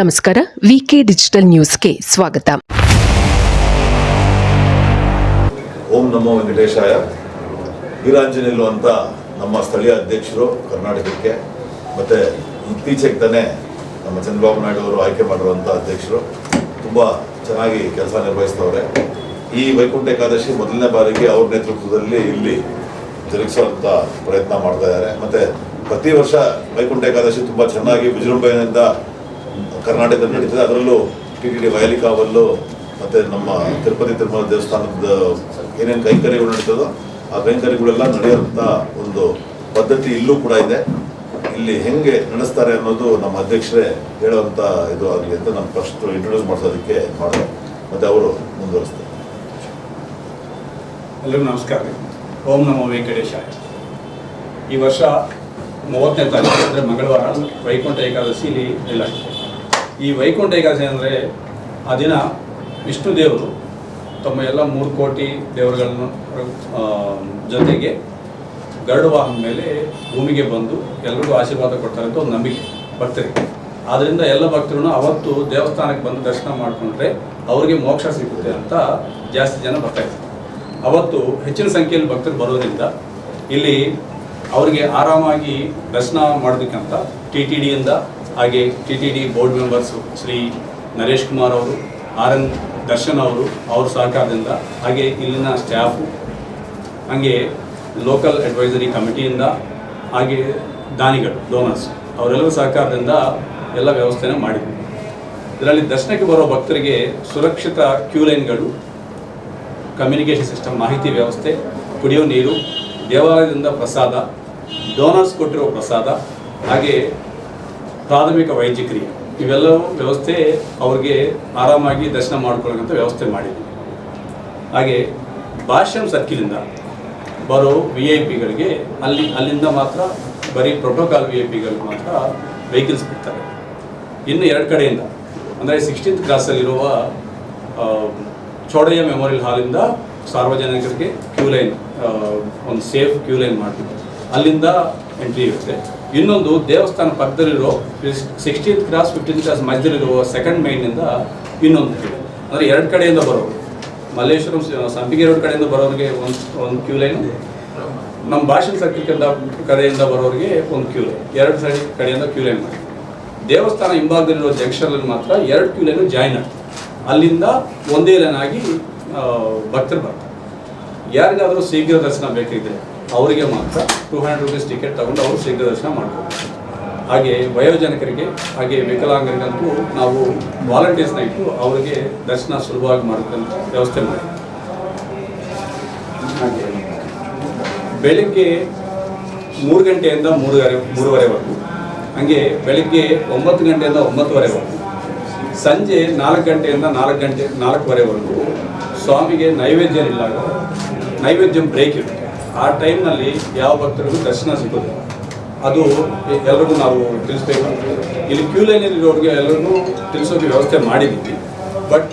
ನಮಸ್ಕಾರ ವಿಕೆ ಡಿಜಿಟಲ್ ನ್ಯೂಸ್ಗೆ ಸ್ವಾಗತ. ಓಂ ನಮೋ ವೆಂಕಟೇಶಾಯ ವೀರಾಂಜನೇಲು ಅಂತ ನಮ್ಮ ಸ್ಥಳೀಯ ಅಧ್ಯಕ್ಷರು ಕರ್ನಾಟಕಕ್ಕೆ, ಮತ್ತು ಇತ್ತೀಚೆಗೆ ತಾನೇ ನಮ್ಮ ಚಂದ್ರಬಾಬು ನಾಯ್ಡು ಅವರು ಆಯ್ಕೆ ಮಾಡಿರುವಂಥ ಅಧ್ಯಕ್ಷರು ತುಂಬ ಚೆನ್ನಾಗಿ ಕೆಲಸ ನಿರ್ವಹಿಸ್ತವ್ರೆ. ಈ ವೈಕುಂಠ ಏಕಾದಶಿ ಮೊದಲನೇ ಬಾರಿಗೆ ಅವ್ರ ನೇತೃತ್ವದಲ್ಲಿ ಇಲ್ಲಿ ಜರುಗಿಸುವಂಥ ಪ್ರಯತ್ನ ಮಾಡ್ತಾ ಇದ್ದಾರೆ. ಮತ್ತು ಪ್ರತಿ ವರ್ಷ ವೈಕುಂಠ ಏಕಾದಶಿ ತುಂಬ ಚೆನ್ನಾಗಿ ವಿಜೃಂಭಣೆಯಿಂದ ಕರ್ನಾಟಕದಲ್ಲಿ ನಡೀತದೆ. ಅದರಲ್ಲೂ ಟಿ ಟಿ ಡಿ ವಯಲಿಕಾವಲ್ಲು ಮತ್ತು ನಮ್ಮ ತಿರುಪತಿ ತಿರುಮಲ ದೇವಸ್ಥಾನದ ಏನೇನು ಕೈಂಕರ್ಯಗಳು ನಡೀತದೋ ಆ ಕೈಂಕರ್ಯಗಳೆಲ್ಲ ನಡೆಯುವಂಥ ಒಂದು ಪದ್ಧತಿ ಇಲ್ಲೂ ಕೂಡ ಇದೆ. ಇಲ್ಲಿ ಹೆಂಗೆ ನಡೆಸ್ತಾರೆ ಅನ್ನೋದು ನಮ್ಮ ಅಧ್ಯಕ್ಷರೇ ಹೇಳುವಂಥ ಇದು ಆಗಲಿ ಅಂತ ನಾನು ಫಸ್ಟ್ ಇಂಟ್ರೊಡ್ಯೂಸ್ ಮಾಡಿಸೋದಕ್ಕೆ ಮಾಡಿದೆ. ಮತ್ತು ಅವರು ಮುಂದುವರಿಸ್ತಾರೆ. ಎಲ್ಲರಿಗೂ ನಮಸ್ಕಾರ. ಓಂ ನಮೋ ವೆಂಕಟೇಶ ಈ ವರ್ಷ ಮೂವತ್ತನೇ ತಾರೀಕು ಅಂದರೆ ಮಂಗಳವಾರ, ವೈಕುಂಠ ಏಕಾದಶಿ ಇಲ್ಲಿ ಇಲ್ಲಾಗಿದೆ ಈ ವೈಕುಂಠ ಏಕಾದಶಿ ಅಂದರೆ ಆ ದಿನ ವಿಷ್ಣು ದೇವರು ತಮ್ಮ ಎಲ್ಲ ಮೂರು ಕೋಟಿ ದೇವರುಗಳನ್ನು ಜೊತೆಗೆ ಗರುಡ ವಾಹನ ಮೇಲೆ ಭೂಮಿಗೆ ಬಂದು ಎಲ್ರಿಗೂ ಆಶೀರ್ವಾದ ಕೊಡ್ತಾರೆ ಅಂತ ಒಂದು ನಂಬಿಕೆ ಭಕ್ತರಿಗೆ. ಆದ್ದರಿಂದ ಎಲ್ಲ ಭಕ್ತರು ಅವತ್ತು ದೇವಸ್ಥಾನಕ್ಕೆ ಬಂದು ದರ್ಶನ ಮಾಡಿಕೊಂಡ್ರೆ ಅವರಿಗೆ ಮೋಕ್ಷ ಸಿಗುತ್ತೆ ಅಂತ ಜಾಸ್ತಿ ಜನ ಬರ್ತಾ ಇದ್ದಾರೆ ಅವತ್ತು ಹೆಚ್ಚಿನ ಸಂಖ್ಯೆಯಲ್ಲಿ ಭಕ್ತರು ಬರೋದ್ರಿಂದ ಇಲ್ಲಿ ಅವರಿಗೆ ಆರಾಮಾಗಿ ದರ್ಶನ ಮಾಡೋದಕ್ಕಂತ ಟಿ ಟಿ ಡಿಯಿಂದ ಹಾಗೆ T T D board members Shri Naresh Kumar ಅವರು, ಆರ್ ಎನ್ ದರ್ಶನ್ ಅವರು, ಅವ್ರ ಸಹಕಾರದಿಂದ ಹಾಗೆ ಇಲ್ಲಿನ ಸ್ಟಾಫು ಹಾಗೆ ಲೋಕಲ್ ಅಡ್ವೈಸರಿ ಕಮಿಟಿಯಿಂದ ಹಾಗೆ ದಾನಿಗಳು ಡೋನರ್ಸ್ ಅವರೆಲ್ಲರ ಸಹಕಾರದಿಂದ ಎಲ್ಲ ವ್ಯವಸ್ಥೆನ ಮಾಡಿದ್ವಿ. ಇದರಲ್ಲಿ ದರ್ಶನಕ್ಕೆ ಬರೋ ಭಕ್ತರಿಗೆ ಸುರಕ್ಷಿತ ಕ್ಯೂ ಲೈನ್ಗಳು ಕಮ್ಯುನಿಕೇಷನ್ ಸಿಸ್ಟಮ್ ಮಾಹಿತಿ ವ್ಯವಸ್ಥೆ, ಕುಡಿಯೋ ನೀರು, ದೇವಾಲಯದಿಂದ ಪ್ರಸಾದ ಡೋನರ್ಸ್ ಕೊಟ್ಟಿರೋ ಪ್ರಸಾದ, ಹಾಗೆ ಪ್ರಾಥಮಿಕ ವೈದ್ಯಕೀಯ ಇವೆಲ್ಲವೂ ವ್ಯವಸ್ಥೆ ಅವ್ರಿಗೆ ಆರಾಮಾಗಿ ದರ್ಶನ ಮಾಡ್ಕೊಳ್ಳೋಂಥ ವ್ಯವಸ್ಥೆ ಮಾಡಿದ್ವಿ. ಹಾಗೆ ಭಾಷ್ಯಂ ಸರ್ಕಿಲಿಂದ ಬರೋ ವಿ ಐ ಪಿಗಳಿಗೆ ಅಲ್ಲಿ, ಅಲ್ಲಿಂದ ಮಾತ್ರ ಬರೀ ಪ್ರೋಟೋಕಾಲ್ ವಿ ಐ ಪಿಗಳಿಗೆ ಮಾತ್ರ ವೆಹಿಕಲ್ಸ್ ಬಿಡ್ತಾರೆ. ಇನ್ನು ಎರಡು ಕಡೆಯಿಂದ, ಅಂದರೆ ಸಿಕ್ಸ್ಟೀನ್ತ್ ಕ್ಲಾಸಲ್ಲಿರುವ ಚೌಡಯ್ಯ ಮೆಮೋರಿಯಲ್ ಹಾಲಿಂದ ಸಾರ್ವಜನಿಕರಿಗೆ ಕ್ಯೂ ಲೈನ್ ಒಂದು ಸೇಫ್ ಕ್ಯೂ ಲೈನ್ ಮಾಡ್ತೀವಿ ಅಲ್ಲಿಂದ ಎಂಟ್ರಿ ಇರುತ್ತೆ. ಇನ್ನೊಂದು ದೇವಸ್ಥಾನ ಪಕ್ಕದಲ್ಲಿರೋ ಸಿಕ್ಸ್ಟೀನ್ತ್ ಕ್ರಾಸ್ ಫಿಫ್ಟೀನ್ ಕ್ರಾಸ್ ಮಧ್ಯದಲ್ಲಿರುವ ಸೆಕೆಂಡ್ ಮೈನಿಂದ ಇನ್ನೊಂದು ಕ್ಯೂ ಅಂದರೆ ಎರಡು ಕಡೆಯಿಂದ ಬರೋರು. ಮಲ್ಲೇಶ್ವರಂ ಸಂಪಿಗೆ ಎರಡು ಕಡೆಯಿಂದ ಬರೋರಿಗೆ ಒಂದು ಒಂದು ಕ್ಯೂ ಲೈನ್ ನಮ್ಮ ಭಾಷಣ ಸರ್ಕಲ್ ಕಡೆಯಿಂದ ಬರೋರಿಗೆ ಒಂದು ಕ್ಯೂ ಲೈನ್ ಎರಡು ಸೈಡ್ ಕಡೆಯಿಂದ ಕ್ಯೂ ಲೈನ್ ಮಾಡಿ. ದೇವಸ್ಥಾನ ಹಿಂಭಾಗದಲ್ಲಿರೋ ಜಂಕ್ಷನಲ್ಲಿ ಮಾತ್ರ ಎರಡು ಕ್ಯೂ ಲೈನು ಜಾಯ್ನ್ ಆಗ್ತದೆ ಅಲ್ಲಿಂದ ಒಂದೇ ಲೈನ್ ಆಗಿ ಭಕ್ತರು ಬರ್ತಾರೆ. ಯಾರಿಗಾದರೂ ಶೀಘ್ರ ದರ್ಶನ ಬೇಕಿದ್ರೆ ಅವರಿಗೆ ಮಾತ್ರ ಟೂ ಹಂಡ್ರೆಡ್ ರುಪೀಸ್ ಟಿಕೆಟ್ ತಗೊಂಡು ಅವರು ಶೀಘ್ರ ದರ್ಶನ ಮಾಡ್ಕೋಬೇಕು ಹಾಗೆ ವಯೋಜನಕರಿಗೆ ಹಾಗೆ ವಿಕಲಾಂಗರಿಗಂತೂ ನಾವು ವಾಲಂಟಿಯರ್ಸ್ನ ಇಟ್ಟು ಅವರಿಗೆ ದರ್ಶನ ಸುಲಭವಾಗಿ ಮಾಡೋದನ್ನು ವ್ಯವಸ್ಥೆ ಮಾಡಿ. ಹಾಗೆ ಬೆಳಿಗ್ಗೆ ಮೂರು ಗಂಟೆಯಿಂದ ಮೂರುವರೆ, ಮೂರುವರೆವರೆಗೂ, ಹಾಗೆ ಬೆಳಿಗ್ಗೆ ಒಂಬತ್ತು ಗಂಟೆಯಿಂದ ಒಂಬತ್ತುವರೆವರೆಗೂ, ಸಂಜೆ ನಾಲ್ಕು ಗಂಟೆಯಿಂದ ನಾಲ್ಕು ಗಂಟೆ, ನಾಲ್ಕುವರೆವರೆಗೂ ಸ್ವಾಮಿಗೆ ನೈವೇದ್ಯ ಇಲ್ಲಾಗ ನೈವೇದ್ಯ ಬ್ರೇಕ್ ಇರುತ್ತೆ. ಆ ಟೈಮ್ನಲ್ಲಿ ಯಾವ ಭಕ್ತರಿಗೂ ದರ್ಶನ ಸಿಗೋದು ಅದು ಎಲ್ಲರಿಗೂ ನಾವು ತಿಳಿಸ್ಬೇಕು. ಇಲ್ಲಿ ಕ್ಯೂ ಲೈನಲ್ಲಿರೋರಿಗೆ ಎಲ್ಲರಿಗೂ ತಿಳಿಸೋಕೆ ವ್ಯವಸ್ಥೆ ಮಾಡಿದ್ದೀವಿ. ಬಟ್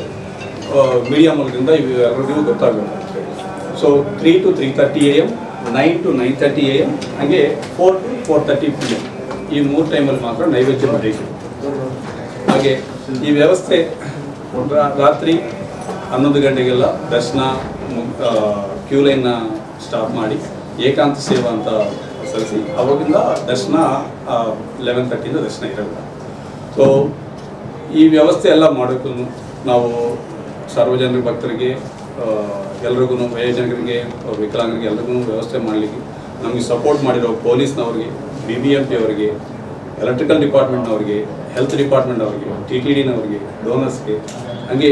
ಮೀಡಿಯಾ ಮೂಲದಿಂದ ಇವು ಎಲ್ಲರಿಗೂ ಗೊತ್ತಾಗಬೇಕು so three to three thirty A M nine to nine thirty A M ಹಾಗೆ four to four thirty P M ಈ ಮೂರು ಟೈಮಲ್ಲಿ ಮಾತ್ರ ನೈವೇದ್ಯ ಮಾಡಬೇಕು ಹಾಗೆ ಈ ವ್ಯವಸ್ಥೆ ರಾತ್ರಿ ಹನ್ನೊಂದು ಗಂಟೆಗೆಲ್ಲ ದರ್ಶನ ಕ್ಯೂ ಲೈನ್ನ ಸ್ಟಾಪ್ ಮಾಡಿ ಏಕಾಂತ ಸೇವಾ ಅಂತ ಸಲ್ಲಿಸಿ. ಅವಾಗಿಂದ ದರ್ಶನ ಲೆವೆನ್ ತರ್ಟಿಯಿಂದ ದರ್ಶನ ಇರೋಲ್ಲ. ಸೊ ಈ ವ್ಯವಸ್ಥೆ ಎಲ್ಲ ಮಾಡೋಕ್ಕೂ ನಾವು ಸಾರ್ವಜನಿಕ ಭಕ್ತರಿಗೆ ಎಲ್ರಿಗೂ ವಯೋಜನರಿಗೆ, ವಿಕಲಾಂಗರಿಗೆ ಎಲ್ರಿಗೂ ವ್ಯವಸ್ಥೆ ಮಾಡಲಿಕ್ಕೆ ನಮಗೆ ಸಪೋರ್ಟ್ ಮಾಡಿರೋ ಪೊಲೀಸ್ನವ್ರಿಗೆ ಬಿ ಬಿ ಎಂ ಪಿ ಅವರಿಗೆ ಎಲೆಕ್ಟ್ರಿಕಲ್ ಡಿಪಾರ್ಟ್ಮೆಂಟ್ನವ್ರಿಗೆ ಹೆಲ್ತ್ ಡಿಪಾರ್ಟ್ಮೆಂಟ್ ಟಿ ಟಿ ಡಿನವ್ರಿಗೆ ಡೋನರ್ಸ್ಗೆ ಹಾಗೆ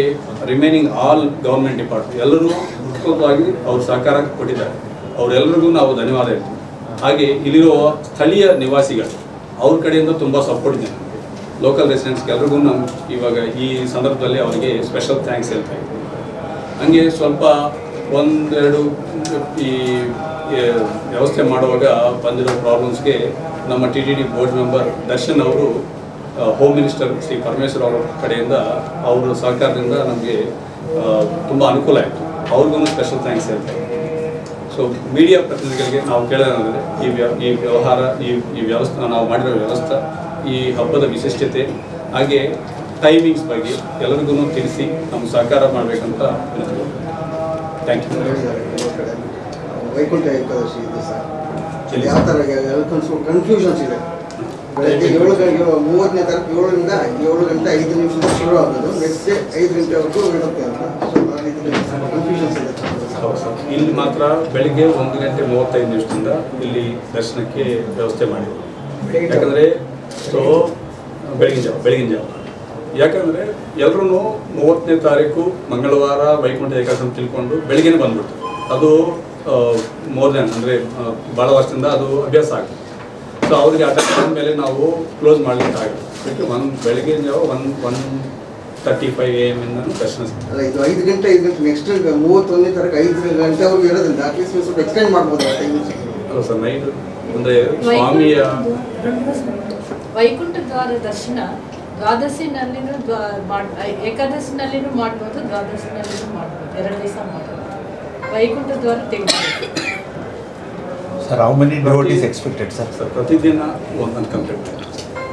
ರಿಮೈನಿಂಗ್ ಆಲ್ ಗೌರ್ಮೆಂಟ್ ಡಿಪಾರ್ಟ್ಮೆಂಟ್ ಎಲ್ಲರೂ ಉತ್ಕೃತವಾಗಿ ಅವ್ರು ಸಹಕಾರ ಕೊಟ್ಟಿದ್ದಾರೆ. ಅವರೆಲ್ಲರಿಗೂ ನಾವು ಧನ್ಯವಾದ ಹೇಳ್ತೀವಿ. ಹಾಗೆ ಇಲ್ಲಿರುವ ಸ್ಥಳೀಯ ನಿವಾಸಿಗಳು, ಅವ್ರ ಕಡೆಯಿಂದ ತುಂಬ ಸಪೋರ್ಟ್ ಇದೆ ಲೋಕಲ್ ರೆಸಿಡೆಂಟ್ಸ್ಗೆ ಎಲ್ರಿಗೂ ನಾವು ಇವಾಗ ಈ ಸಂದರ್ಭದಲ್ಲಿ ಅವರಿಗೆ ಸ್ಪೆಷಲ್ ಥ್ಯಾಂಕ್ಸ್ ಹೇಳ್ತಾ ಇದ್ದೀವಿ ಹಂಗೆ ಸ್ವಲ್ಪ ಒಂದೆರಡು ಈ ವ್ಯವಸ್ಥೆ ಮಾಡುವಾಗ ಬಂದಿರೋ ಪ್ರಾಬ್ಲಮ್ಸ್ಗೆ ನಮ್ಮ T T D board member Darshan ಅವರು ಹೋಮ್ ಮಿನಿಸ್ಟರ್ ಶ್ರೀ ಪರಮೇಶ್ವರ್ ಅವರ ಕಡೆಯಿಂದ ಅವರ ಸಹಕಾರದಿಂದ ನಮಗೆ ತುಂಬ ಅನುಕೂಲ ಆಯಿತು. ಅವ್ರಿಗೂ ಸ್ಪೆಷಲ್ ಥ್ಯಾಂಕ್ಸ್ ಹೇಳ್ತಾರೆ ಸೊ ಮೀಡಿಯಾ ಪ್ರತಿನಿಧಿಗಳಿಗೆ ನಾವು ಕೇಳೋದಂದರೆ ಈ ವ್ಯ ಈ ವ್ಯವಹಾರ ಈ ಈ ವ್ಯವಸ್ಥೆ ನಾವು ಮಾಡಿರೋ ವ್ಯವಸ್ಥೆ ಈ ಹಬ್ಬದ ವಿಶಿಷ್ಟತೆ ಹಾಗೆ ಟೈಮಿಂಗ್ಸ್ ಬಗ್ಗೆ ಎಲ್ಲರಿಗೂ ತಿಳಿಸಿ ನಮ್ಗೆ ಸಹಕಾರ ಮಾಡಬೇಕಂತ ಥ್ಯಾಂಕ್ ಯು ವೈಕುಂಠ ಏಕಾದಶಿ ಇದೆ ಸರ್. ಯಾವ ಥರ ಕನ್ಫ್ಯೂಷನ್ಸ್ ಇದೆ. ಬೆಳಗ್ಗೆ ಏಳು ಗಂಟೆ ಮೂವತ್ತನೇ ತಾರೀಕು ಏಳರಿಂದ ಏಳು ಗಂಟೆ ಐದು ನಿಮಿಷ ಶುರು ಆಗೋದು ನೆಕ್ಸ್ಟ್ ಡೇ ಐದು ಗಂಟೆವರೆಗೂ ಇರುತ್ತೆ ಅಂತ ಕನ್ಫ್ಯೂಷನ್ಸ್ ಇದೆ ಇಲ್ಲಿ ಮಾತ್ರ ಬೆಳಿಗ್ಗೆ ಒಂದು ಗಂಟೆ ಮೂವತ್ತೈದು ನಿಮಿಷದಿಂದ ಇಲ್ಲಿ ದರ್ಶನಕ್ಕೆ ವ್ಯವಸ್ಥೆ ಮಾಡಿದ್ರು. ಯಾಕಂದರೆ ಸೊ ಬೆಳಗಿನ ಜಾವ ಬೆಳಗಿನ ಜಾವ. ಯಾಕಂದರೆ ಎಲ್ಲರೂ ಮೂವತ್ತನೇ ತಾರೀಕು ಮಂಗಳವಾರ ವೈಕುಂಠ ಏಕಾದಶಿ ತಿಳ್ಕೊಂಡು ಬೆಳಿಗ್ಗೆನೇ ಬಂದ್ಬಿಡ್ತು. ಅದು ಮೋರ್ ದ್ಯಾನ್ ಅಂದರೆ ಭಾಳ ವರ್ಷದಿಂದ ಅದು ಅಭ್ಯಾಸ ಆಗಿದೆ. ಸೊ ಅವ್ರಿಗೆ ಅಟೆಂಡ್ ಮೇಲೆ ನಾವು ಕ್ಲೋಸ್ ಮಾಡಲಿಕ್ಕೆ ಆಗುತ್ತೆ ಅದಕ್ಕೆ ಒಂದು ಬೆಳಗ್ಗೆ ಜಾವ one one thirty five A M ಇಂದ ದರ್ಶನ ಅಲ್ಲ ಇದು ಐದು ಗಂಟೆ ಐದು ಗಂಟೆ ನೆಕ್ಸ್ಟ್ ಮೂವತ್ತೊಂದನೇ ತಾರೀಕು ಐದು ಗಂಟೆವರೆಗೂ ಇರೋದ್ರಿಂದ ಅಟ್ಲೀಸ್ಟ್ ಸ್ವಲ್ಪ ಎಕ್ಸ್ಟೆಂಡ್ ಮಾಡ್ಬೋದು ಅಲ್ಲ ಸರ್ ನೈಟ್ ಅಂದರೆ ಸ್ವಾಮಿಯ ವೈಕುಂಠ ದ್ವಾರ ದರ್ಶನ ದ್ವಾದಶಿನಲ್ಲಿನೂ ದ್ವಾ- ಮಾಡ್ ಏಕಾದಶಿನಲ್ಲಿನೂ ಮಾಡ್ಬೋದು ದ್ವಾದಶಿನಲ್ಲಿನೂ ಮಾಡ್ಬೋದು. ಎರಡು ದಿವಸ ಮಾಡ್ಬೋದು. ವೈಕುಂಠ ದ್ವಾರ ತೆಗೆದು Sir, how many devotees expected, sir? Sir ಪ್ರತಿದಿನ ಒಂದೊಂದು ಕಂಪ್ಲೀಟ್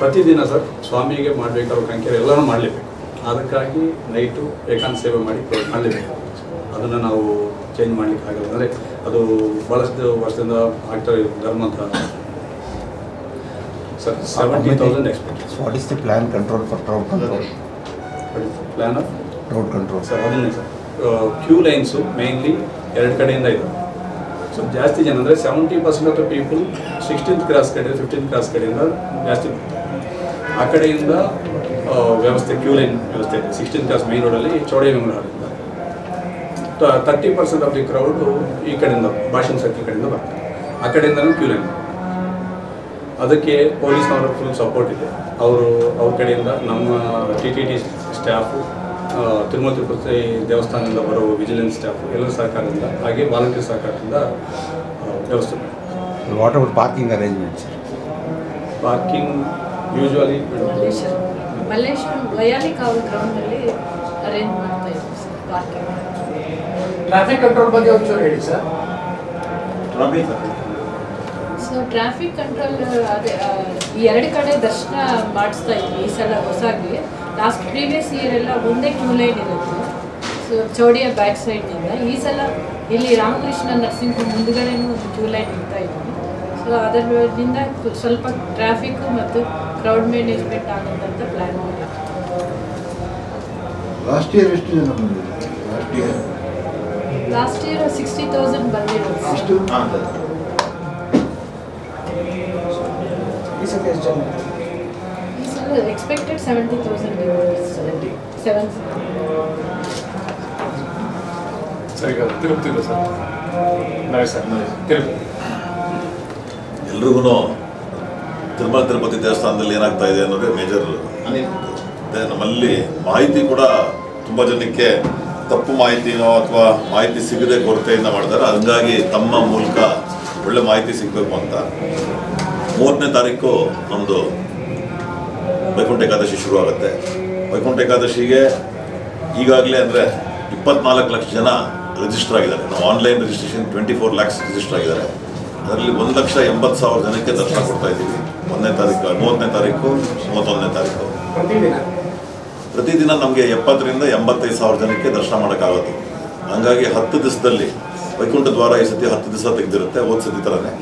ಪ್ರತಿದಿನ ಸರ್ ಸ್ವಾಮಿಗೆ ಮಾಡಬೇಕಾದ ಕಂಕೇರಿ ಎಲ್ಲರೂ ಮಾಡಲೇಬೇಕು ಅದಕ್ಕಾಗಿ ನೈಟು ಏಕಾಂತ ಸೇವೆ ಮಾಡಿ ಮಾಡಲೇಬೇಕು ಅದನ್ನು ನಾವು ಚೇಂಜ್ ಮಾಡಲಿಕ್ಕೆ ಆಗಲ್ಲ. ಅಂದರೆ ಅದು ಭಾಳಷ್ಟು ವರ್ಷದಿಂದ ಆಗ್ತಾ ಇದೆ ಧರ್ಮ ಅಂತ. Sir seventy thousand expect what is the plan control for for control? Plan of Crowd control sir ಅದನ್ನೇ ಸರ್ ಕ್ಯೂ ಲೈನ್ಸು ಮೇಯ್ನ್ಲಿ ಎರಡು ಕಡೆಯಿಂದ ಇದೆ. ಸೊ ಜಾಸ್ತಿ ಜನ ಅಂದರೆ seventy percent of the people sixteenth cross ಕಡೆ ಫಿಫ್ಟೀನ್ತ್ ಕ್ರಾಸ್ ಕಡೆಯಿಂದ ಜಾಸ್ತಿ ಆ ಕಡೆಯಿಂದ ವ್ಯವಸ್ಥೆ ಕ್ಯೂ ಲೈನ್ ವ್ಯವಸ್ಥೆ ಇದೆ. ಸಿಕ್ಸ್ಟೀನ್ ಕ್ರಾಸ್ ಮೈನ್ ರೋಡಲ್ಲಿ ಚೌಡೈ ಹಾಲಿಂದ thirty percent of the crowd ಈ ಕಡೆಯಿಂದ, ಭಾಷಣ ಸರ್ಕಲ್ ಕಡೆಯಿಂದ ಬರ್ತಾರೆ ಆ ಕಡೆಯಿಂದಲೂ ಕ್ಯೂ ಲೈನ್ ಅದಕ್ಕೆ ಪೊಲೀಸ್ನವರ ಫುಲ್ ಸಪೋರ್ಟ್ ಇದೆ. ಅವರು, ಅವ್ರ ಕಡೆಯಿಂದ ನಮ್ಮ T T T staff Tirumala Tirupati ದೇವಸ್ಥಾನದಿಂದ ಬರುವ ವಿಜಿಲೆನ್ಸ್ ಸ್ಟಾಫ್ ಎಲ್ಲ ಸಹಕಾರದಿಂದ ಹಾಗೆ ವಾಲಂಟಿಯರ್ ಸಹಕಾರದಿಂದ ದೇವಸ್ಥಾನ ವ್ಯವಸ್ಥೆ ಮಾಡಿ parking arrangement parking arrangements? Parking usually traffic control ಬಗ್ಗೆ ಒಂಚೂರು ಹೇಳಿ ಸರ್ ಸೊ ಟ್ರಾಫಿಕ್ ಕಂಟ್ರೋಲ್ ಅದೇ ಈ ಎರಡು ಕಡೆ ದರ್ಶನ ಮಾಡಿಸ್ತಾ ಇದ್ವಿ ಈ ಸಲ ಹೊಸಾಗಿ ಲಾಸ್ಟ್ ಪ್ರೀವಿಯಸ್ ಇಯರ್ ಎಲ್ಲ ಒಂದೇ ಕ್ಯೂ ಲೈನ್ ಇರುತ್ತೆ. ಸೊ ಚೌಡಿಯ ಬ್ಯಾಕ್ ಸೈಡ್ನಿಂದ ಈ ಸಲ ಇಲ್ಲಿ ರಾಮಕೃಷ್ಣ ನರ್ಸಿಂಗ್ ಹೋಮ್ ಮುಂದುಗಡೆನೂ ಒಂದು ಕ್ಯೂ ಲೈನ್ ಇರ್ತಾ ಇದ್ದೀವಿ ಸೊ ಅದರಿಂದ ಸ್ವಲ್ಪ ಟ್ರಾಫಿಕ್ಕು ಮತ್ತು ಕ್ರೌಡ್ ಮ್ಯಾನೇಜ್ಮೆಂಟ್ ಆಗುತ್ತಂತ ಪ್ಲ್ಯಾನ್ ಮಾಡಿ ಲಾಸ್ಟ್ ಇಯರ್ ಎಷ್ಟು ಜನ ಬಂದಿದೆ last year last year sixty thousand ಬಂದಿರೋದು. ಎಷ್ಟು? ಈ ಸತಿ ಎಷ್ಟು ಜನ? Expected seventy thousand seven sir Tirupati ಇಲ್ಲ ಸರ್. ನಾವೇ ಸರ್ ತಿರುಪತಿ. ಎಲ್ರಿಗೂ ತಿರುಮಲ ತಿರುಪತಿ ದೇವಸ್ಥಾನದಲ್ಲಿ ಏನಾಗ್ತಾ ಇದೆ ಅನ್ನೋದೇ ಮೇಜರ್ ಮತ್ತೆ ನಮ್ಮಲ್ಲಿ ಮಾಹಿತಿ ಕೂಡ ತುಂಬ ಜನಕ್ಕೆ ತಪ್ಪು ಮಾಹಿತಿನೋ ಅಥವಾ ಮಾಹಿತಿ ಸಿಗದೆ ಕೊರತೆಯಿಂದ ಮಾಡ್ತಾರೆ. ಹಂಗಾಗಿ ತಮ್ಮ ಮೂಲಕ ಒಳ್ಳೆ ಮಾಹಿತಿ ಸಿಗಬೇಕು ಅಂತ. ಮೂವತ್ತನೇ ತಾರೀಕು ನಮ್ಮದು ವೈಕುಂಠ ಏಕಾದಶಿ ಶುರು ಆಗುತ್ತೆ. ವೈಕುಂಠ ಏಕಾದಶಿಗೆ ಈಗಾಗಲೇ ಅಂದರೆ ಇಪ್ಪತ್ನಾಲ್ಕು ಲಕ್ಷ ಜನ ರಿಜಿಸ್ಟರ್ ಆಗಿದ್ದಾರೆ. ನಾವು online registration twenty four lakhs register ಆಗಿದ್ದಾರೆ. ಅದರಲ್ಲಿ ಒಂದು ಲಕ್ಷ ಎಂಬತ್ತು ಸಾವಿರ ಜನಕ್ಕೆ ದರ್ಶನ ಕೊಡ್ತಾ ಇದ್ದೀವಿ. ಒಂದನೇ ತಾರೀಕು ಮೂವತ್ತನೇ ತಾರೀಕು ಮೂವತ್ತೊಂದನೇ ತಾರೀಕು. ಪ್ರತಿದಿನ? ಪ್ರತಿದಿನ ನಮಗೆ ಎಪ್ಪತ್ತರಿಂದ ಎಂಬತ್ತೈದು ಸಾವಿರ ಜನಕ್ಕೆ ದರ್ಶನ ಮಾಡೋಕ್ಕಾಗುತ್ತೆ. ಹಂಗಾಗಿ ಹತ್ತು ದಿವಸದಲ್ಲಿ ವೈಕುಂಠ ದ್ವಾರ ಈ ಸತಿ ಹತ್ತು ದಿವಸ ತೆಗೆದಿರುತ್ತೆ ಹೋದ ಸತಿ ಥರನೇ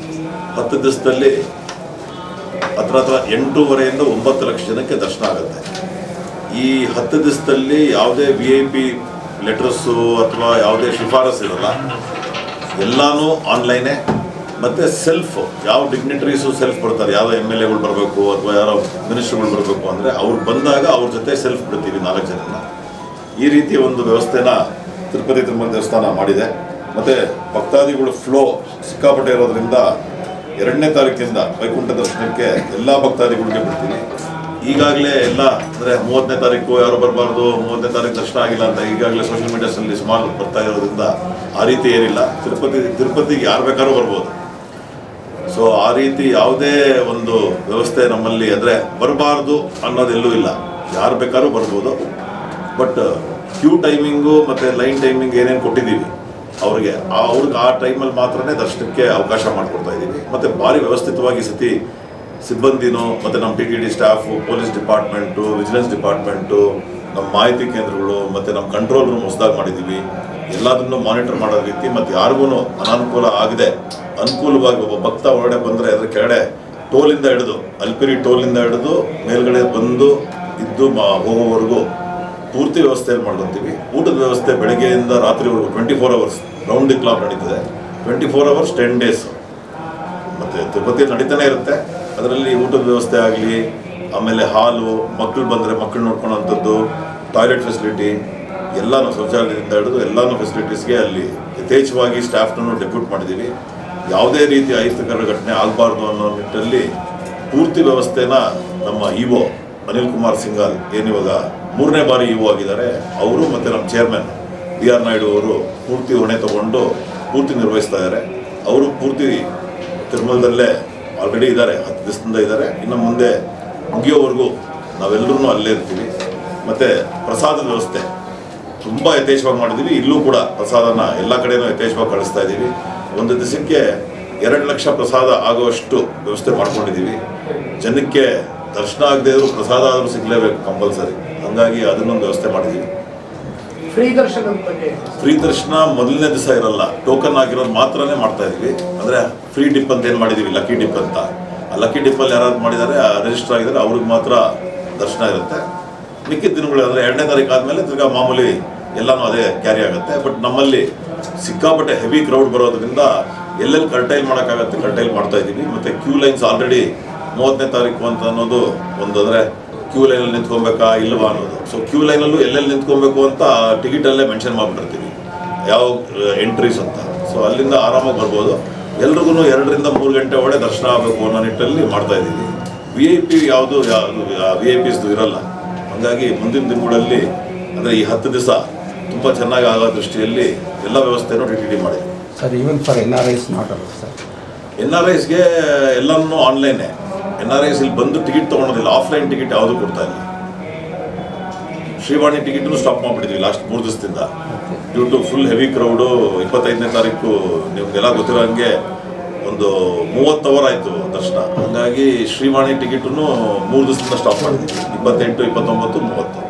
ಹತ್ತು ದಿವಸದಲ್ಲಿ ಹತ್ರ ಹತ್ರ ಎಂಟೂವರೆಯಿಂದ ಒಂಬತ್ತು ಲಕ್ಷ ಜನಕ್ಕೆ ದರ್ಶನ ಆಗುತ್ತೆ. ಈ ಹತ್ತು ದಿವಸದಲ್ಲಿ ಯಾವುದೇ ವಿ ಐ ಪಿ ಲೆಟರ್ಸು ಅಥವಾ ಯಾವುದೇ ಶಿಫಾರಸ್ ಇರಲ್ಲ. ಎಲ್ಲನೂ ಆನ್ಲೈನೇ. ಮತ್ತು ಸೆಲ್ಫ್ ಯಾವ ಡಿಗ್ನಿಟರೀಸು ಸೆಲ್ಫ್ ಬರ್ತಾರೆ ಯಾವ ಎಂ ಎಲ್ ಎಗಳು ಬರಬೇಕು ಅಥವಾ ಯಾರೋ ಮಿನಿಸ್ಟ್ರುಗಳು ಬರಬೇಕು ಅಂದರೆ ಅವ್ರು ಬಂದಾಗ ಅವ್ರ ಜೊತೆ ಸೆಲ್ಫ್ ಬಿಡ್ತೀವಿ ನಾಲ್ಕು ಜನನ. ಈ ರೀತಿಯ ಒಂದು ವ್ಯವಸ್ಥೆನ ತಿರುಪತಿ ತಿರುಮಲ ದೇವಸ್ಥಾನ ಮಾಡಿದೆ. ಮತ್ತು ಭಕ್ತಾದಿಗಳು ಫ್ಲೋ ಸಿಕ್ಕಾಪಟ್ಟೆ ಇರೋದ್ರಿಂದ ಎರಡನೇ ತಾರೀಕಿಂದ ವೈಕುಂಠ ದರ್ಶನಕ್ಕೆ ಎಲ್ಲ ಭಕ್ತಾದಿಗಳಿಗೆ ಬಿಡ್ತೀನಿ. ಈಗಾಗಲೇ ಎಲ್ಲ, ಅಂದರೆ ಮೂವತ್ತನೇ ತಾರೀಕು ಯಾರು ಬರಬಾರ್ದು, ಮೂವತ್ತನೇ ತಾರೀಕು ದರ್ಶನ ಆಗಿಲ್ಲ ಅಂತ ಈಗಾಗಲೇ ಸೋಷಿಯಲ್ ಮೀಡಿಯಾಸಲ್ಲಿ ಸುಮಾರು ಬರ್ತಾ ಇರೋದ್ರಿಂದ ಆ ರೀತಿ ಏನಿಲ್ಲ. ತಿರುಪತಿ, ತಿರುಪತಿಗೆ ಯಾರು ಬೇಕಾದ್ರೂ ಬರ್ಬೋದು. ಸೊ ಆ ರೀತಿ ಯಾವುದೇ ಒಂದು ವ್ಯವಸ್ಥೆ ನಮ್ಮಲ್ಲಿ ಅಂದರೆ ಬರಬಾರ್ದು ಅನ್ನೋದೆಲ್ಲೂ ಇಲ್ಲ. ಯಾರು ಬೇಕಾದ್ರೂ ಬರ್ಬೋದು. ಬಟ್ ಕ್ಯೂ ಟೈಮಿಂಗು ಮತ್ತು ಲೈನ್ ಟೈಮಿಂಗ್ ಏನೇನು ಕೊಟ್ಟಿದ್ದೀವಿ ಅವ್ರಿಗೆ ಅವ್ರಿಗೆ ಆ ಟೈಮಲ್ಲಿ ಮಾತ್ರನೇ ದರ್ಶನಕ್ಕೆ ಅವಕಾಶ ಮಾಡಿಕೊಡ್ತಾ ಇದ್ದೀವಿ ಮತ್ತು ಭಾರಿ ವ್ಯವಸ್ಥಿತವಾಗಿ ಸತಿ ಸಿಬ್ಬಂದಿನೂ ಮತ್ತು ನಮ್ಮ T T D staff police department vigilance department ನಮ್ಮ ಮಾಹಿತಿ ಕೇಂದ್ರಗಳು ಮತ್ತು ನಮ್ಮ ಕಂಟ್ರೋಲ್ ರೂಮ್ ಹೊಸದಾಗಿ ಮಾಡಿದ್ದೀವಿ. ಎಲ್ಲದನ್ನು ಮಾನಿಟರ್ ಮಾಡೋ ರೀತಿ ಮತ್ತು ಯಾರಿಗೂ ಅನಾನುಕೂಲ ಆಗದೆ. ಅನುಕೂಲವಾಗಿ ಒಬ್ಬ ಭಕ್ತ ಹೊರಗಡೆ ಬಂದರೆ ಅದರ ಕೆಳಗಡೆ ಟೋಲಿಂದ ಹಿಡಿದು, ಅಲ್ಪಿರಿ ಟೋಲಿಂದ ಹಿಡಿದು ಮೇಲ್ಗಡೆ ಬಂದು ಇದ್ದು ಮಾ ಹೋಗೋವರೆಗೂ ಪೂರ್ತಿ ವ್ಯವಸ್ಥೆಯಲ್ಲಿ ಮಾಡ್ಕೊತೀವಿ? ಊಟದ ವ್ಯವಸ್ಥೆ ಬೆಳಗ್ಗೆಯಿಂದ ರಾತ್ರಿವರೆಗೂ twenty four hours round the clock ನಡೀತದೆ. Twenty four hours ten days ಮತ್ತು ತಿರುಪತಿಯಲ್ಲಿ ನಡೀತಾನೆ ಇರುತ್ತೆ. ಅದರಲ್ಲಿ ಊಟದ ವ್ಯವಸ್ಥೆ ಆಗಲಿ, ಆಮೇಲೆ ಹಾಲು ಮಕ್ಕಳು ಬಂದರೆ ಮಕ್ಕಳು ನೋಡ್ಕೊಳ್ಳೋಂಥದ್ದು ಟಾಯ್ಲೆಟ್ ಫೆಸಿಲಿಟಿ ಎಲ್ಲನೂ ಶೌಚಾಲಯದಿಂದ ಹಿಡಿದು ಎಲ್ಲನೂ ಫೆಸಿಲಿಟೀಸ್ಗೆ ಅಲ್ಲಿ ಯಥೇಚ್ಛವಾಗಿ ಸ್ಟಾಫ್ನೂ ಡೆಪ್ಯೂಟ್ ಮಾಡಿದ್ದೀವಿ. ಯಾವುದೇ ರೀತಿ ಅಹಿತಕರ ಘಟನೆ ಆಗಬಾರ್ದು ಅನ್ನೋ ನಿಟ್ಟಲ್ಲಿ ಪೂರ್ತಿ ವ್ಯವಸ್ಥೆನ ನಮ್ಮ ಇಒ ಅನಿಲ್ ಕುಮಾರ್ ಸಿಂಗಾಲ್ ಏನಿವಾಗ ಮೂರನೇ ಬಾರಿ ಇವು ಆಗಿದ್ದಾರೆ. ಅವರು ಮತ್ತು ನಮ್ಮ ಚೇರ್ಮನ್ ಬಿ ಆರ್ ನಾಯ್ಡು ಅವರು ಪೂರ್ತಿ ಹೊಣೆ ತಗೊಂಡು ಪೂರ್ತಿ ನಿರ್ವಹಿಸ್ತಾ ಇದ್ದಾರೆ. ಅವರು ಪೂರ್ತಿ ತಿರುಮಲದಲ್ಲೇ ಆಲ್ರೆಡಿ ಇದ್ದಾರೆ, ಹತ್ತು ದಿವಸದಿಂದ ಇದ್ದಾರೆ. ಇನ್ನು ಮುಂದೆ ಮುಗಿಯೋವರೆಗೂ ನಾವೆಲ್ಲರೂ ಅಲ್ಲೇ ಇರ್ತೀವಿ. ಮತ್ತು ಪ್ರಸಾದದ ವ್ಯವಸ್ಥೆ ತುಂಬ ಯಥೇಚ್ಛವಾಗಿ ಮಾಡಿದ್ದೀವಿ. ಇಲ್ಲೂ ಕೂಡ ಪ್ರಸಾದನ ಎಲ್ಲ ಕಡೆಯೂ ಯಥೇಚ್ಛವಾಗಿ ಕಳಿಸ್ತಾ ಇದ್ದೀವಿ. ಒಂದು ದಿವಸಕ್ಕೆ ಎರಡು ಲಕ್ಷ ಪ್ರಸಾದ ಆಗುವಷ್ಟು ವ್ಯವಸ್ಥೆ ಮಾಡ್ಕೊಂಡಿದ್ದೀವಿ. ಜನಕ್ಕೆ ದರ್ಶನ ಆಗದೇ ಇದ್ದರೂ ಪ್ರಸಾದ ಆದರೂ ಸಿಗಲೇಬೇಕು ಕಂಪಲ್ಸರಿ. ಹಂಗಾಗಿ ಅದನ್ನೊಂದು ವ್ಯವಸ್ಥೆ ಮಾಡಿದ್ದೀವಿ ಫ್ರೀ ದರ್ಶನ ಫ್ರೀ ದರ್ಶನ ಮೊದಲನೇ ದಿವಸ ಇರಲ್ಲ. ಟೋಕನ್ ಆಗಿರೋದು ಮಾತ್ರನೇ ಮಾಡ್ತಾ ಇದೀವಿ. ಅಂದ್ರೆ ಫ್ರೀ ಡಿಪ್ ಅಂತ ಏನು ಮಾಡಿದೀವಿ? ಲಕ್ಕಿ ಡಿಪ್ ಅಂತ. ಆ ಲಕ್ಕಿ ಡಿಪ್ಪಲ್ಲಿ ಯಾರಾದ್ರು ಮಾಡಿದ್ದಾರೆ ರಿಜಿಸ್ಟರ್ ಆಗಿದ್ರೆ ಅವ್ರಿಗೆ ಮಾತ್ರ ದರ್ಶನ ಇರುತ್ತೆ. ಮಿಕ್ಕಿದ ದಿನಗಳು ಅಂದ್ರೆ ಎರಡನೇ ತಾರೀಕು ಆದಮೇಲೆ ತಿರ್ಗಾ ಮಾಮೂಲಿ ಎಲ್ಲಾನು ಅದೇ ಕ್ಯಾರಿ ಆಗುತ್ತೆ. ಬಟ್ ನಮ್ಮಲ್ಲಿ ಸಿಕ್ಕಾಪಟ್ಟೆ ಹೆವಿ ಕ್ರೌಡ್ ಬರೋದ್ರಿಂದ ಎಲ್ಲೆಲ್ಲಿ ಕರ್ಟೈಲ್ ಮಾಡೋಕ್ಕಾಗತ್ತೆ ಕರ್ಟೈಲ್ ಮಾಡ್ತಾ ಇದ್ದೀವಿ. ಮತ್ತು ಕ್ಯೂ ಲೈನ್ಸ್ ಆಲ್ರೆಡಿ ಮೂವತ್ತನೇ ತಾರೀಕು ಅಂತ ಅನ್ನೋದು ಒಂದು ಅಂದರೆ ಕ್ಯೂ ಲೈನಲ್ಲಿ ನಿಂತ್ಕೊಬೇಕಾ ಇಲ್ವಾ ಅನ್ನೋದು. ಸೊ ಕ್ಯೂ ಲೈನಲ್ಲೂ ಎಲ್ಲೆಲ್ಲಿ ನಿಂತ್ಕೊಬೇಕು ಅಂತ ಟಿಕೆಟಲ್ಲೇ ಮೆನ್ಷನ್ ಮಾಡಿಬಿಟ್ಟಿರ್ತೀವಿ. ಯಾವ ಎಂಟ್ರೀಸ್ ಅಂತ. ಸೊ ಅಲ್ಲಿಂದ ಆರಾಮಾಗಿ ಬರ್ಬೋದು. ಎಲ್ರಿಗೂ ಎರಡರಿಂದ ಮೂರು ಗಂಟೆ ಒಳಗೆ ದರ್ಶನ ಆಗಬೇಕು ಅನ್ನೋ ನಿಟ್ಟಲ್ಲಿ ಮಾಡ್ತಾ ಇದ್ದೀವಿ. ವಿ ಐ ಪಿ ಯಾವುದು ವಿ ಐ ಪಿಸ್ದು ಇರಲ್ಲ. ಹಾಗಾಗಿ ಮುಂದಿನ ದಿನಗಳಲ್ಲಿ ಅಂದರೆ ಈ ಹತ್ತು ದಿವಸ ತುಂಬ ಚೆನ್ನಾಗಿ ಆಗೋ ದೃಷ್ಟಿಯಲ್ಲಿ ಎಲ್ಲ ವ್ಯವಸ್ಥೆನೂ ಟಿ ಟಿ ಡಿ ಮಾಡಿದ್ವಿ even for N R Is sir N R ಐಸ್ಗೆ ಎಲ್ಲನೂ ಆನ್ಲೈನೇ ಎನ್ ಆರ್ ಐಸ್ ಇಲ್ಲಿ ಬಂದು ಟಿಕೆಟ್ ತೊಗೊಳೋದಿಲ್ಲ. ಆಫ್ಲೈನ್ ಟಿಕೆಟ್ ಯಾವುದು ಕೊಡ್ತಾ ಇಲ್ಲ. ಶ್ರೀವಾಣಿ ಟಿಕೆಟ್ನು ಸ್ಟಾಪ್ ಮಾಡಿಬಿಟ್ಟಿದ್ವಿ ಲಾಸ್ಟ್ ಮೂರು ದಿವಸದಿಂದ. Due to full heavy crowd ಇಪ್ಪತ್ತೈದನೇ ತಾರೀಕು ನಿಮಗೆಲ್ಲ ಗೊತ್ತಿರೋ ಹಂಗೆ ಒಂದು ಮೂವತ್ತು ಅವರ್ ಆಯಿತು ದರ್ಶನ. ಹಾಗಾಗಿ ಶ್ರೀವಾಣಿ ಟಿಕೆಟನ್ನು ಮೂರು ದಿವಸದಿಂದ ಸ್ಟಾಪ್ ಮಾಡಿದ್ವಿ. ಇಪ್ಪತ್ತೆಂಟು ಇಪ್ಪತ್ತೊಂಬತ್ತು ಮೂವತ್ತು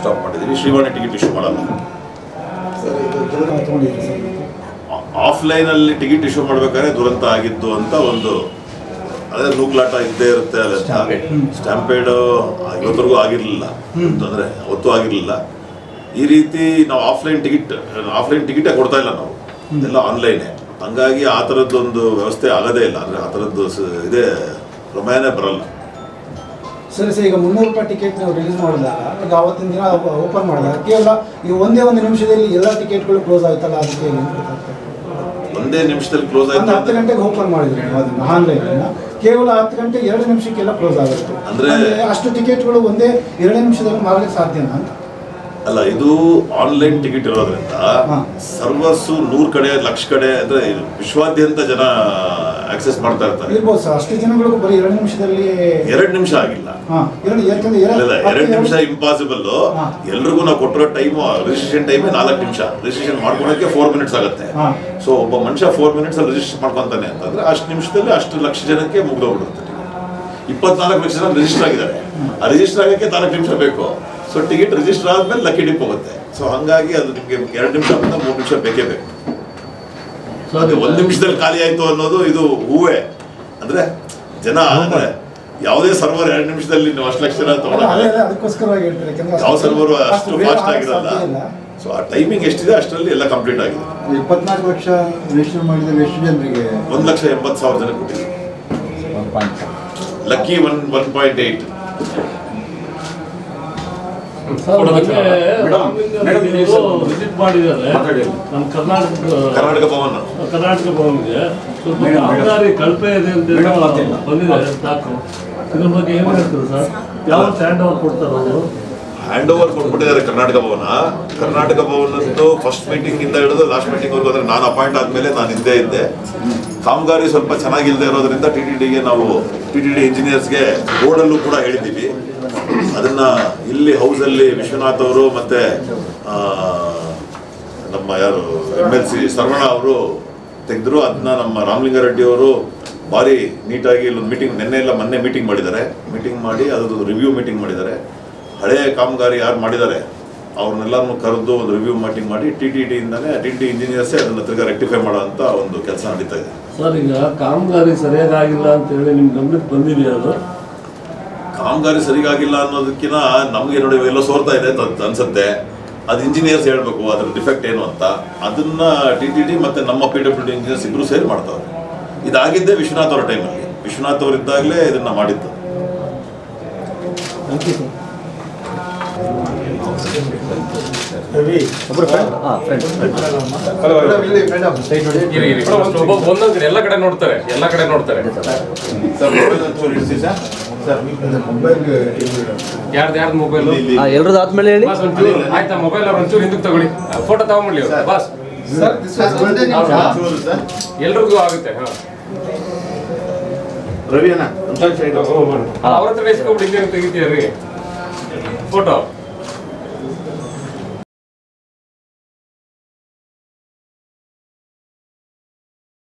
ಸ್ಟಾಪ್ ಮಾಡಿದ್ದೀವಿ ಶ್ರೀವಾಣಿ ಟಿಕೆಟ್ ಇಶ್ಯೂ ಮಾಡಲ್ಲ. ಆಫ್ಲೈನಲ್ಲಿ ಟಿಕೆಟ್ ಇಶ್ಯೂ ಮಾಡಬೇಕಾದ್ರೆ ದುರಂತ ಆಗಿತ್ತು ಅಂತ ಒಂದು ಅದೇ ನೂಕ್ಲಾಟ ಇದ್ದೇ ಇರುತ್ತೆ ಅಲ್ಲ. ಸ್ಟ್ಯಾಂಪೇಡ್ ಇವತ್ತರೆಗೂ ಆಗಿರಲಿಲ್ಲ. ಅಂತಂದ್ರೆ ಅವತ್ತು ಆಗಿರಲಿಲ್ಲ. ಈ ರೀತಿ ನಾವು ಆಫ್ಲೈನ್ ಟಿಕೆಟ್ ಆಫ್ಲೈನ್ ಟಿಕೆಟೇ ಕೊಡ್ತಾ ಇಲ್ಲ ನಾವು. ಎಲ್ಲ ಆನ್ಲೈನೇ ಹಂಗಾಗಿ ಆ ಥರದ್ದೊಂದು ವ್ಯವಸ್ಥೆ ಆಗದೇ ಇಲ್ಲ. ಅಂದರೆ ಆ ಥರದ್ದು ಸ- ಇದೇ ಪ್ರಮೇಯನೇ ಬರಲ್ಲ. ಸರಿ ಸರ್ ಈಗ ಮುನ್ನೂರು ರೂಪಾಯಿ ಟಿಕೆಟ್ ನಾವು ರಿಲೀಸ್ ಮಾಡಿದಾಗ ಈಗ ಆವತ್ತಿನ ದಿನ ಓಪನ್ ಮಾಡಿದಾಗ ಕೇವಲ ಈಗ ಒಂದೇ ಒಂದು ನಿಮಿಷದಲ್ಲಿ ಎಲ್ಲ ಟಿಕೆಟ್ಗಳು ಕ್ಲೋಸ್ ಆಯ್ತಲ್ಲ ಅದಕ್ಕೆ? ಒಂದೇ ನಿಮಿಷದಲ್ಲಿ ಕ್ಲೋಸ್ ಆಯ್ತು ಹತ್ತು ಗಂಟೆಗೆ ಓಪನ್ ಮಾಡಿದ್ರು ಅದನ್ನ ಆನ್ಲೈನ್ ಕೇವಲ ಹತ್ತು ಗಂಟೆ ಎರಡು ನಿಮಿಷಕ್ಕೆಲ್ಲ ಕ್ಲೋಸ್ ಆಗುತ್ತೆ ಅಂದ್ರೆ- ಅಷ್ಟು ಟಿಕೆಟ್ಗಳು ಒಂದೇ ಎರಡು ನಿಮಿಷದಲ್ಲಿ ಮಾರಲಿಕ್ಕೆ ಸಾಧ್ಯನಾ ಅಂತ? ಅಲ್ಲ ಇದು ಆನ್ಲೈನ್ ಟಿಕೆಟ್ ಇರೋದ್ರಿಂದ ಸರ್ವಸ್ಸು ಸರ್ವರ್ಸು ನೂರ್ ಕಡೆ ಲಕ್ಷ ಕಡೆ ಅಂದ್ರೆ ವಿಶ್ವಾದ್ಯಂತ ಜನ ಆಕ್ಸೆಸ್ ಮಾಡ್ತಾ ಇರ್ತಾರೆ. ಇರ್ಬೋದು ಸರ್ ಅಷ್ಟು ಜನಗಳಿಗೂ ಬರೀ ಎರಡು ನಿಮಿಷದಲ್ಲಿ ಎರಡ್ ನಿಮಿಷ ಆಗಿಲ್ಲ. ಹಾ ಎರಡು ಯಾಕಂದ್ರೆ ಇಲ್ಲ ಎರಡು ನಿಮಿಷ ಇಂಪಾಸಿಬಲ್. ಎಲ್ರಿಗೂ ನಾವು ಕೊಟ್ಟಿರೋ ಟೈಮ್ ರಿಜಿಸ್ಟ್ರೇಷನ್ ಟೈಮ್ ನಾಲ್ಕು ನಿಮಿಷ. ರಿಜಿಸ್ಟ್ರೇಷನ್ ಮಾಡ್ಕೊಳಕ್ಕೆ ಫೋರ್ ಮಿನಿಟ್ಸ್ ಆಗುತ್ತೆ. ಹಾ. ಸೊ ಒಬ್ಬ ಮನುಷ್ಯ ಫೋರ್ ಮಿನಿಟ್ಸ್ ಅಲ್ಲಿ ರಿಜಿಸ್ಟರ್ ಮಾಡ್ಕೊಂತಾನೆ ಅಂತಂದ್ರೆ ಅಷ್ಟು ನಿಮಿಷದಲ್ಲಿ ಅಷ್ಟು ಲಕ್ಷ ಜನಕ್ಕೆ ಮುಗ್ದೋಗ್ಬಿಡುತ್ತೆ. ಇಪ್ಪತ್ನಾಲ್ಕು ಲಕ್ಷ ಜನ ರಿಜಿಸ್ಟರ್ ಆಗಿದ್ದಾರೆ. ಆ ರಿಜಿಸ್ಟರ್ ಆಗಕ್ಕೆ ನಾಲ್ಕು ನಿಮಿಷ ಬೇಕು. ಸೊ ಟಿಕೆಟ್ ರಿಜಿಸ್ಟರ್ ಆದ್ಮೇಲೆ ಲಕ್ಕಿ ಡಿಪ್ ಹೋಗುತ್ತೆ. ಸೊ ಹಂಗಾಗಿ ಅದು ನಿಮಗೆ ಎರಡು ನಿಮಿಷ ಮೂರು ನಿಮಿಷ ಬೇಕೇ ಬೇಕು. ಅದು ಒಂದು ನಿಮಿಷದಲ್ಲಿ ಖಾಲಿ ಆಯ್ತು ಅನ್ನೋದು ಇದು ಹೂವೇ. ಅಂದ್ರೆ ಜನ ಅಂದ್ರೆ ಯಾವುದೇ ಸರ್ವರ್ ಎರಡು ನಿಮಿಷದಲ್ಲಿ ನೀವು ಅಷ್ಟು ಲಕ್ಷ ಯಾವ ಸರ್ವರ್ ಅಷ್ಟು ಫಾಸ್ಟ್ ಆಗಿರಲ್ಲ. ಸೊ ಆ ಟೈಮಿಂಗ್ ಎಷ್ಟಿದೆ ಅಷ್ಟರಲ್ಲಿ ಎಲ್ಲ ಕಂಪ್ಲೀಟ್ ಆಗಿದೆ. ಇಪ್ಪತ್ನಾಲ್ಕು ಲಕ್ಷ ರಿಜಿಸ್ಟರ್ ಮಾಡಿದ್ರೆ ಎಷ್ಟು ಜನರಿಗೆ? ಒಂದು ಲಕ್ಷ ಎಂಬತ್ತು ಸಾವಿರ ಜನ ಕೊಟ್ಟಿದ್ದೀವಿ lucky one one point eight visit ಮಾಡಿದ್ದಾರೆ. ನಮ್ಮ ಕರ್ನಾಟಕ ಕರ್ನಾಟಕ ಭವನ. ಕರ್ನಾಟಕ ಭವನ್ಗೆ ಸ್ವಲ್ಪ ಕಾಮಗಾರಿ ಕಳಪೆ ಇದೆ ಅಂತ ಬಂದಿದೆ ಸಾಕು. ಇದ್ರ ಬಗ್ಗೆ ಏನು ಹೇಳ್ತೀರಾ ಸರ್? ಯಾವ ಸ್ಟ್ಯಾಂಡ್ ಓವರ್ ಕೊಡ್ತಾರೆ ಅವರು? ಹ್ಯಾಂಡ್ ಓವರ್ ಕೊಟ್ಬಿಟ್ಟಿದ್ದಾರೆ ಕರ್ನಾಟಕ ಭವನ. ಕರ್ನಾಟಕ ಭವನದ್ದು ಫಸ್ಟ್ ಮೀಟಿಂಗ್ ಇಂದ ಹಿಡಿದು ಲಾಸ್ಟ್ ಮೀಟಿಂಗ್ ವರ್ಗು ಅಂದ್ರೆ ನಾನು ಅಪಾಯಿಂಟ್ ಆದ್ಮೇಲೆ ನಾನು ಹಿಂದೆ ಇದ್ದೆ. ಕಾಮಗಾರಿ ಸ್ವಲ್ಪ ಚೆನ್ನಾಗಿಲ್ಲದೆ ಇರೋದ್ರಿಂದ ಟಿ ಟಿ ಡಿಗೆ ನಾವು ಟಿ ಟಿ ಡಿ ಇಂಜಿನಿಯರ್ಸ್ಗೆ ಬೋರ್ಡಲ್ಲೂ ಕೂಡ ಹೇಳಿದ್ದೀವಿ. ಅದನ್ನ ಇಲ್ಲಿ ಹೌಸಲ್ಲಿ ವಿಶ್ವನಾಥ್ ಅವರು ಮತ್ತೆ ನಮ್ಮ ಯಾರು ಎಂ ಎಲ್ ಸಿ ಸರ್ವಣ ಅವರು ತೆಗೆದ್ರು. ಅದನ್ನ ನಮ್ಮ ರಾಮಲಿಂಗಾರೆಡ್ಡಿ ಅವರು ಭಾರಿ ನೀಟಾಗಿ ಇಲ್ಲೊಂದು ಮೀಟಿಂಗ್ ನಿನ್ನೆ ಇಲ್ಲ, ಮೊನ್ನೆ ಮೀಟಿಂಗ್ ಮಾಡಿದ್ದಾರೆ. ಮೀಟಿಂಗ್ ಮಾಡಿ, ಅದ್ರದ್ದು ರಿವ್ಯೂ ಮೀಟಿಂಗ್ ಮಾಡಿದ್ದಾರೆ. ಹಳೆಯ ಕಾಮಗಾರಿ ಯಾರು ಮಾಡಿದ್ದಾರೆ ಅವ್ರನ್ನೆಲ್ಲರನ್ನು ಕರೆದು ಒಂದು ರಿವ್ಯೂ ಮೀಟಿಂಗ್ ಮಾಡಿ ಟಿ ಟಿ ಟಿಯಿಂದನೇ ಟಿ ಟಿ ಇಂಜಿನಿಯರ್ಸೇ ಅದನ್ನು ತಿರ್ಗಾ ರೆಕ್ಟಿಫೈ ಮಾಡೋ ಅಂತ ಒಂದು ಕೆಲಸ ನಡೀತಾ ಇದೆ. ಸರ್ ಈಗ ಕಾಮಗಾರಿ ಸರಿಯಾಗಿಲ್ಲ ಅಂತ ಹೇಳಿ ನಿಮ್ ಗಮನಕ್ಕೆ ಬಂದಿದೆಯಾ ಅದು? ಕಾಮಗಾರಿ ಸರಿಯಾಗಿಲ್ಲ ಅನ್ನೋದಕ್ಕಿಂತ ನಮಗೆ ನೋಡಿ ಎಲ್ಲ ಸೋರ್ತಾ ಇದೆ ಅಂತ ಅನ್ಸುತ್ತೆ. ಅದು ಇಂಜಿನಿಯರ್ಸ್ ಹೇಳ್ಬೇಕು ಅದ್ರ ಡಿಫೆಕ್ಟ್ ಏನು ಅಂತ. ಅದನ್ನ ಟಿ ಟಿ ಟಿ ಮತ್ತೆ ನಮ್ಮ ಪಿ ಡಬ್ಲ್ಯೂ ಡಿ ಇಂಜಿನಿಯರ್ಸ್ ಇಬ್ರು ಸೇರಿ ಮಾಡ್ತಾರೆ. ಇದಾಗಿದ್ದೇ ವಿಶ್ವನಾಥ್ ಅವರ ಟೈಮಲ್ಲಿ ವಿಶ್ವನಾಥ್ ಅವರಿದ್ದಾಗಲೇ ಇದನ್ನ ಮಾಡಿದ್ದು. ಒಂದೊಂದು ಎಲ್ಲ ಕಡೆ ನೋಡ್ತಾರೆ ಎಲ್ಲ ಕಡೆ ನೋಡ್ತಾರೆ. ಯಾರ್ದು ಯಾರ್ದು ಮೊಬೈಲ್? ಎಲ್ರದ್ದು ಆದ್ಮೇಲೆ ಹೇಳಿ. ಬಾಸ್ ಒಂಚೂರು. ಆಯ್ತಾ ಮೊಬೈಲ್ ಅವ್ರು ಒಂಚೂರು ಹಿಂದಕ್ಕೆ ತಗೊಳ್ಳಿ. ಫೋಟೋ ತಗೊಂಬಿಡ್ಲಿ ಅವ್ರು. ಬಾಸ್. ಎಲ್ರಿಗೂ ಆಗುತ್ತೆ ಹಾ. ರವಿ ಅಣ್ಣ ಅವ್ರ ಹತ್ರ ಇಸ್ಕೊಬಿಟ್ಟು ತೆಗಿತೀಯ ರೀ ಫೋಟೋ